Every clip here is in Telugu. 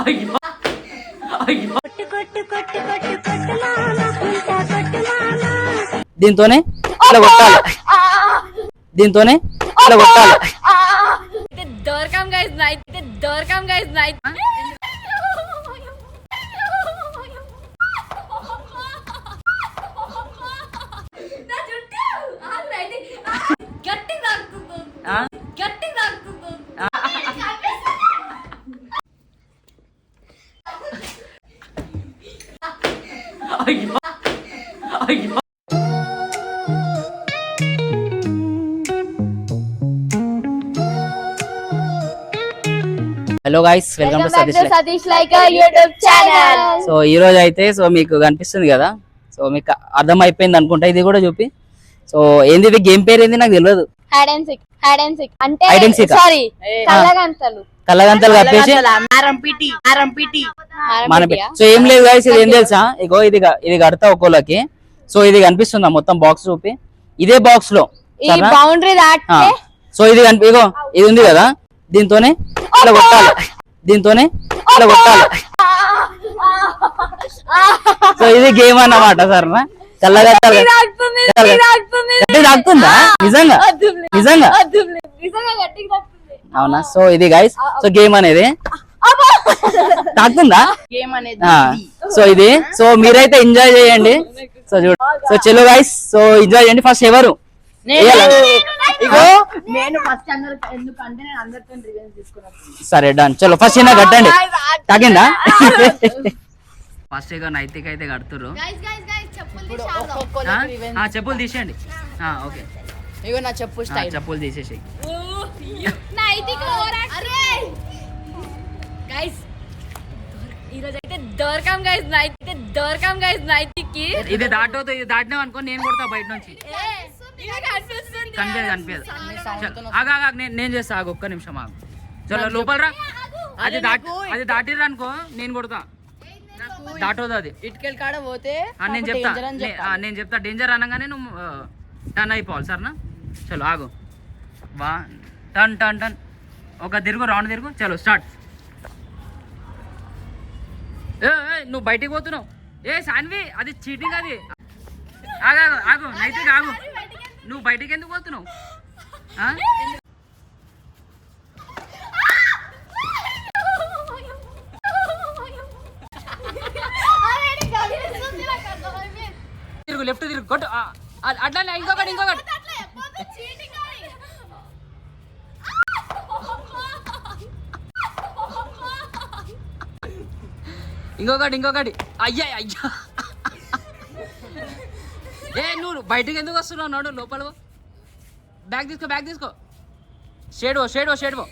అయ్యో. అయ్యో. దీంతోనే ఇలా కొట్టాలి. దీంతోనే ఇలా కొట్టాలి. అయితే దొరకం గైస్ నైట్ అయితే దొరకం గైస్ నైట్ గట్టి తాకుతుంది ఆ? గట్టి తాకుతుంది అయ్యో అయ్యో hello guys welcome to Satish life. Satish like YouTube channel so ఈ రోజు అయితే సో మీకు కనిపిస్తుంది కదా? సో మీకు అర్థం అయిపోయింది అనుకుంటా. ఇది కూడా చూపి. సో ఏంది గేమ్ పేరు ఏంది? నాకు తెలియదు. Hide and seek hide and seek అంటే ఆ? సారీ కళ్ళగంతలు. కళ్ళగంతలు కప్పేసి ఆర్ఎంపిటి ఆర్ఎంపిటి మన సో ఏం లేదు గాయస్ ఇది ఏం తెలుసా? ఇగో ఇది క- ఇది కడతా ఒక్కోళ్ళకి. సో ఇది కనిపిస్తుందా? మొత్తం బాక్స్ చూపి. ఇదే బాక్స్లో. ఈ సరేనా? బౌండరీ ఆ, దాటితే? సో ఇది కనిపి ఇగో ఇది ఉంది కదా? దీంతోనే ఇలా కొట్టాలి. దీంతోనే ఇలా కొట్టాలి. సో ఇది గేమ్ అన్నమాట సరేనా? తాకుతుంది. గట్టి తాకుతుందా? నిజంగా. నిజంగా. అవునా? సో ఇది గైస్ సో గేమ్ అనేది తాకుతుందా? గేమ్ అనేది సో ఇది సో మీరైతే ఎంజాయ్ చేయండి. సో చూడు సో చెల్లు గైస్ సో ఎంజాయ్ చేయండి. ఫస్ట్ ఎవరు? సరే డన్ చలో ఫస్ట్ చిన్న కట్టండి. తాకిందా? ఫస్ట్ ఇక నైతిక అయితే కడుతురు చెప్పులు తీసేయండి. ఆ, ఓకే. ఇగో నా చెప్పు స్టైల్. చెప్పులు తీసేసి దొరకం గైస్ అయితే దొరకం గైస్ నైతికి ఇది దాటవుతుంది ఇది దాటినాం అనుకో నేను కొడతా బయట నుంచి. కనిపించదు కనిపించదు. ఆగు, నేను- నేను చేస్తా ఆగు. ఒక్క నిమిషం ఆగు. చలో లోపల రా. అది దాటి అది దాటిర్రు అనుకో నేను కొడతా. దాటవుతుంది అది. ఇటుకెళ్ళి కాడ పోతే నేను చెప్తా. నేను చెప్తా. డేంజర్ అనగానే నువ్వు టర్న్ అయిపోవాలి సరేనా? చలో ఆగు. వా టర్న్ టర్న్ టర్న్ ఒక తిరుగు రౌండ్ తిరుగు. చలో స్టార్ట్ ఏ ఏ, నువ్వు బయటికి పోతున్నావు? ఏ సాన్వి అది చీటింగ్ అది. ఆగు ఆగు, ఆగు. నైతిక ఆగు. నువ్వు బయటికి ఎందుకు పోతున్నావు ఆ? తిరుగు లెఫ్ట్ తిరుగు కొట్టు ఆ, ఆ, అట్లానే ఇంకొకటి ఇంకొకటి ఇంకొకటి ఇంకొకటి. అయ్యా అయ్యా. ఏ నువ్వు బయటికి ఎందుకు వస్తున్నావు నాడు లోపల. బ్యాగ్ తీసుకో బ్యాగ్ తీసుకో. షేడ్ షేడ్ షేడ్ పో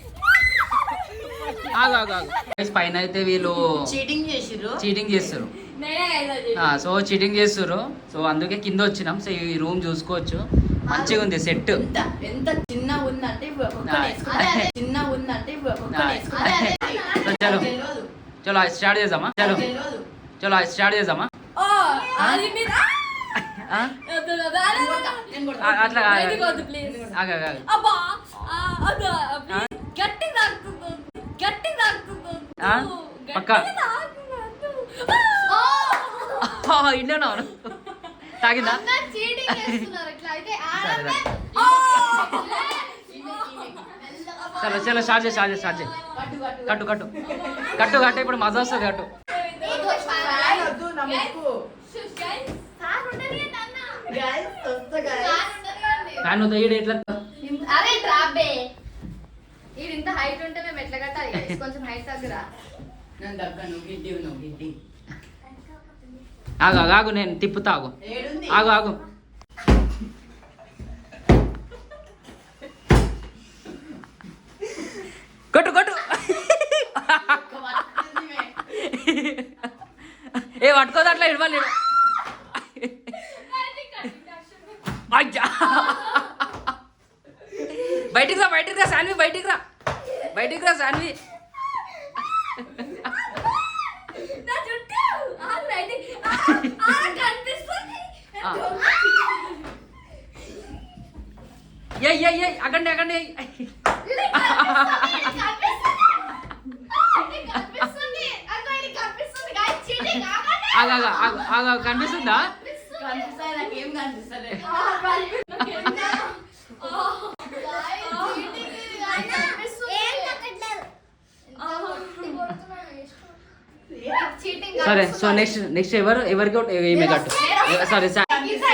ఆగు ఆగు ఆగు. Guys, పైన అయితే వీళ్ళు చీటింగ్ చేసిర్రు. చీటింగ్ చేస్తారు సో చీటింగ్ చేస్తారు సో అందుకే కింద వచ్చినాం. సో ఈ రూమ్ చూసుకోవచ్చు. మంచిగా ఉంది సెట్ ఎంత చిన్న ఉందంటే. చిన్న ఉందంటే చలో స్టార్ట్ చేద్దామా చలో చలో స్టార్ట్ చేద్దామా అట్లా పక్క. తాగిందా సరే. చలో చలో స్టార్ట్ చేయి స్టార్ట్ చేయి స్టార్ట్ చేయి. కట్టు కట్టు. కట్టు కట్టు. ఇప్పుడు మజా వస్తుంది కట్టు ఫ్యాన్ వద్దు ఎట్లా అరే డ్రాబే ఇది ఇంత హైట్ ఉంటే మేము ఎట్లా? కట్టాలి guys? కొంచెం హైట్ తగ్గరా నన్ను దగ్గర నువ్వు గిడ్డి నువ్వు గిడ్డి ఆగు ఆగు, ఆగు నేను తిప్పుతా ఆగు. ఏడుంది. ఆగు ఆగు. కొట్టు కొట్టు. ఏ పట్టుకోదు అట్లా ఇవ్వాలి అయ్యా. బయటికి రా బయటికి రా శాన్వి బయటికి రా. బయటికి రా ఏయ్ అగండి అగండి. అగా కనిపిస్తుంది. కనిపిస్తుందా సరే సో నెక్స్ట్ నెక్స్ట్ ఎవరు? ఎవరికి ఒకటి ఈమె కట్టు. సారీ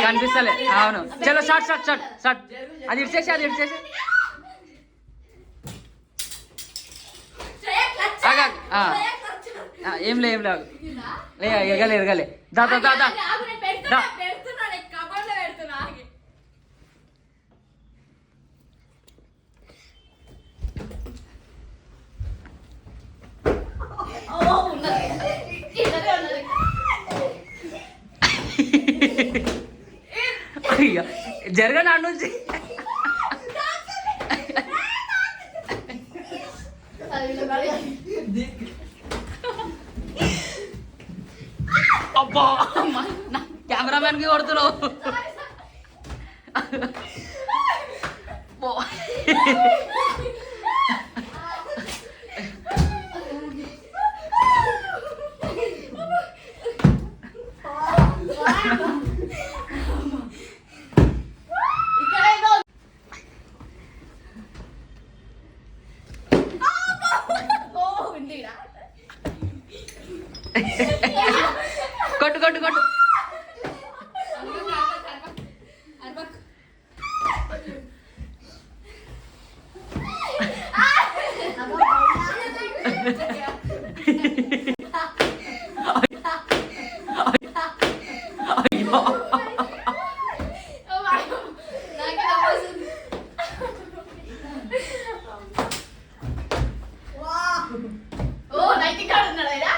కనిపిస్తలే. అవును. చలో షార్ట్ షార్ట్ షార్ట్ షార్ట్ అది ఇడిచేసి అది ఇడిచేసి ఆగా ఆ. ఆ, ఏం లే ఏం లేదు లే ఎగలే ఎగలే. దా దా దా దా. జరగను నుంచి అబ్బా కెమెరామెన్కి కొడుతున్నావు పో. కొట్టు కొట్టు కొట్టు అయ్యో ఓ నైట్ ఇక్కడ ఉన్నాడు ఆయన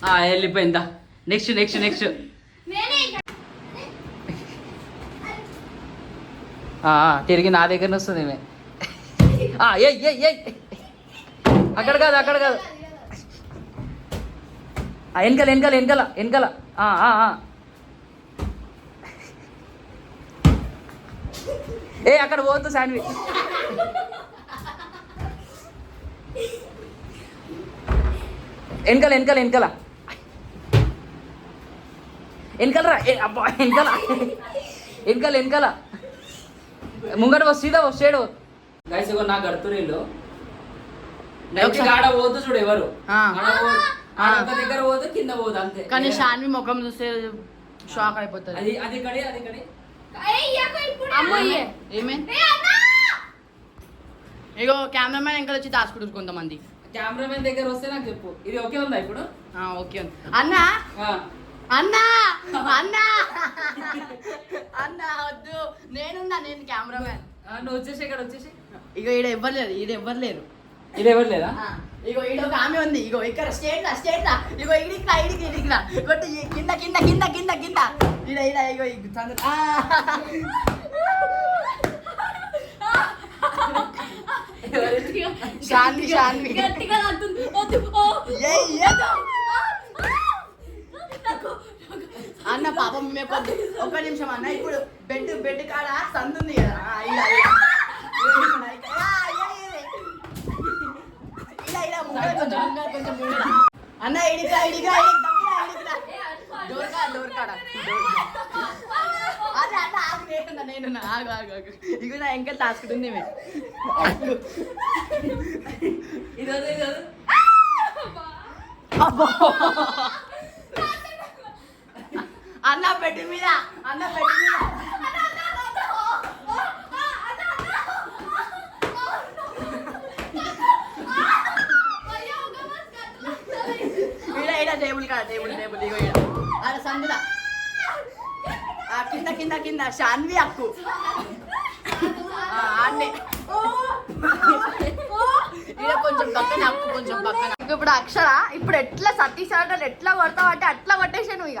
ఆ, వెళ్ళిపోయిందా నెక్స్ట్ నెక్స్ట్ నెక్స్ట్. తిరిగి నా దగ్గర వస్తుంది ఈమె. అక్కడ కాదు అక్కడ కాదు. ఆ, వెనకాల వెనకాల వెనకాల వెనకాల. ఏ అక్కడ పోతు శాండ్విచ్ వెనకాల వెనకాల వెనకాల. వెనకాల అబ్బా వెనకాల. వెనకాల వెనకాల. ముంగట వస్తు సీదా వస్తాడు గైస్ ఇగో నాకు గడుతురీళ్ళు నెక్స్ట్ ఆడ పోదు చూడు ఎవరు. దగ్గర పోదు కింద పోదు అంతే. కానీ షాన్వి ముఖం చూస్తే షాక్ అయిపోతుంది అది అది కడే అది కడే ఏమే? ఇగో కెమెరామెన్ ఇంకా వచ్చి దాచుకుంటారు కొంతమంది. కెమెరామెన్ దగ్గర వస్తే నాకు చెప్పు. ఇది ఓకే ఉందా ఇప్పుడు? ఆ, ఓకే ఉంది. అన్నా ఆ. అన్నా అన్నా. అన్నా వద్దు. నేనున్నా నేను కెమెరామెన్ ఆ, నువ్వు వచ్చేసి ఇక్కడ వచ్చేసి ఇగో ఈడ ఎవ్వరు లేరు ఈడ ఎవ్వరు లేరు. ఇది ఎవరు లేదా? ఇగో ఈడ ఒక ఆమె ఉంది. ఇగో ఇక్కడ స్టేట్ లా స్టేట్ లా. ఇగో ఇడికి రా ఇడికి ఇడికి రా కొట్టు కింద కింద కింద కింద కింద. ఈడ ఈడ ఇగో ఈ చంద్ర-. శాన్వి శాన్వి ఏయ్, ఏదో. అన్న పాపం మేము ఒక్క నిమిషం అన్న ఇప్పుడు బెడ్ బెడ్ కాడ సందు ఉంది కదా ముంగర. అన్న ఇడిగా ఇడిగా అదే అన్న ఆగు నేను ఆగు ఆగు ఆగు. ఇగో నా ఇంకా తాసుకుంటుంది మేము ఇది ఇది. అబ్బో. అన్న బెడ్ మీద అన్న బెడ్ మీద. ఈడ టేబుల్ కాడ టేబుల్ టేబుల్ ఇగో ఆడ సందుల. ఆ కింద కింద కింద శాన్వి అక్కు. ఆ, ఈడ కొంచెం పక్కన అక్కు కొంచెం పక్కన. ఇప్పుడు అక్షర ఇప్పుడు ఎట్లా సతీష్ ఆటలు ఎట్లా కొడతావు అంటే అట్లా కొట్టేసాను ఇక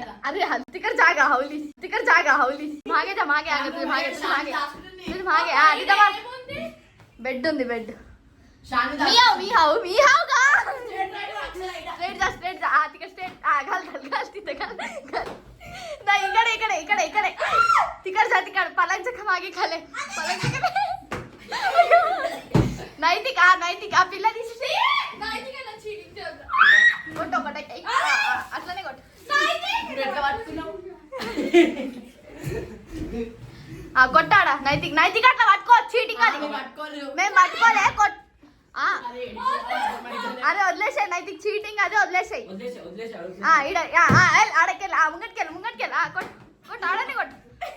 अरे तिकड जागा हवली. तिकड जागा हवली. मागे जा मागे. आगे तुझे मागे तुझे मागे. तुझे मागे. बेड ఉంది बेड मी हाव मी हाव मी हाव का? स्ट्रेट जा स्ट्रेट जा. हा तिकडे स्ट्रेट हा घाल घाल घाल तिथं घाल घाल. नाही इकडे इकडे इकडे इकडे. तिकड जा तिकड. पालांच्या मागे खाले. पालांच्या नाही ती का नाही ती का? पिल्ला दिसते. नाही ती का ना నైతిక్ నైతిక అట్లా పట్టుకో చీటింగ్ అది. మేము పట్టుకోలే అరే, వదిలేసాయి నైతిక్ చీటింగ్ అదే వదిలేసాయి. వదిలేసా వదిలేసా ఆడకెళ్ళి ముంగటికెళ్ళి ముంగటికెళ్ళి. కొట్టు కొట్టు ఆడనే కొట్టు.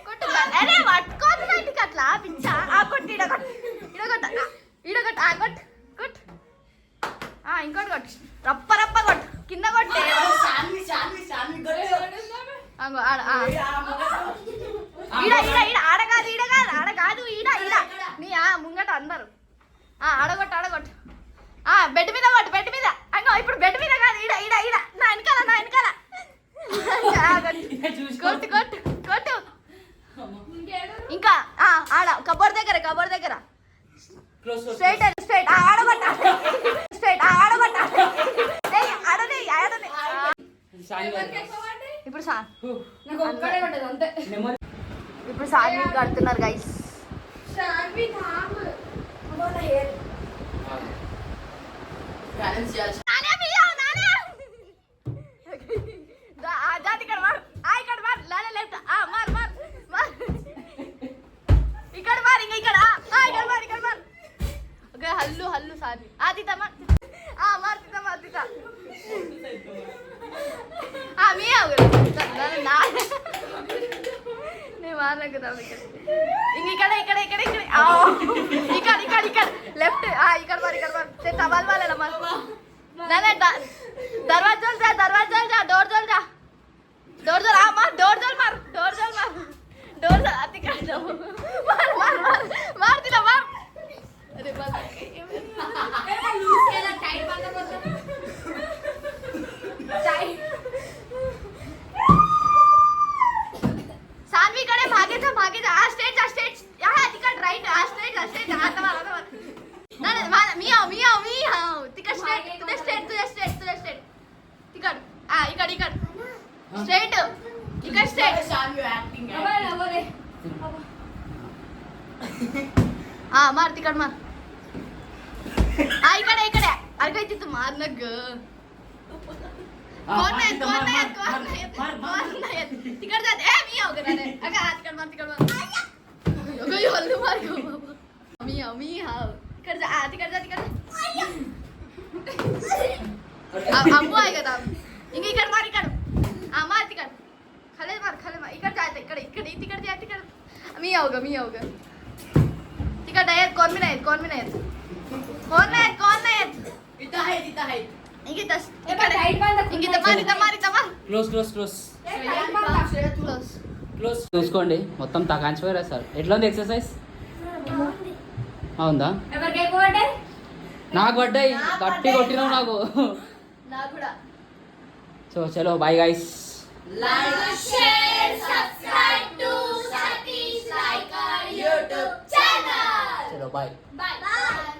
కొట్టు అరే పట్టుకోదు నైతిక్ అట్లా పిచ్చా. ఆ కొట్టు ఇడ కొట్టు. ఇడ కొట్టు ఇడ కొట్టు ఆ కొట్టు కొట్టు. ఇంకోటి కొట్టు. రప్ప రప్ప కొట్టు. కింద కొట్టే. ఆడ. ఈడ ఈడ. ముంగట అందరు. ఆ ఆడగొట్టు ఆడగొట్టు. ఆ బెడ్ మీద కొట్టు బెడ్ మీద. అంగో ఇప్పుడు బెడ్ మీద కాదు ఈడ ఈడ ఈడ. నా వెనకాల నా వెనకాల. కొట్టు. కొట్టు కొట్టు. ఇంకా ఆ ఆడ కబోర్డ్ దగ్గర కబోర్డ్ దగ్గర. స్ట్రైట్ స్ట్రైట్ ఆ ఆడగొట్ట. స్ట్రైట్ ఆ ఆడగొట్ట. ఆడనే ఆడనే ఇప్పుడు సా నాకు ఒక్కడే పడ్డది అంతే. నెమ్మది ఇప్పుడు సాన్వి కడుతున్నారు guys the head. Balance, yeah. Straight इकडे स्ट्रेट हा मार तिकड मार. हा इकडे इकडे. अरे काय तिथं मार ना ग कोण नाही कोण नाही कोण नाही कोण जात ए मी आव करणार अगं हात कड मार तिकड मार. अगं योल्लू मार गो. मी आव मी हाव तिकडे जा. आ तिकडे जा तिकडे आंबू आहे का इकड मार इकड. हा मार तिकड खाली मार खाली मार इकड जायचं इकडे इकडे तिकड जा तिकड मी आव ग मी आव ग तिकड आहेत कोण बी नाहीत कोण बी नाहीत कोण नाहीत कोण नाहीत इथं आहेत इथं आहेत इंगित ए, पण tight बांध दाखव. इंगित मार इथं मार इथं मार క్లోజ్ క్లోజ్ క్లోజ్ శ్రేయ తూ. Close. క్లోజ్ చూసుకోండి మొత్తం తగాంచిపోయారా సార్ ఎట్లా ఉంది ఎక్సర్సైజ్ అవుందా ఎవరికి ఎక్కువ పడ్డాయి నాకు పడ్డాయి గట్టి కొట్టినావు నాకు నాకు కూడా సో చలో bye guys Like, share, subscribe to Satish Like our YouTube channel. Chalo, bye. Bye. Bye.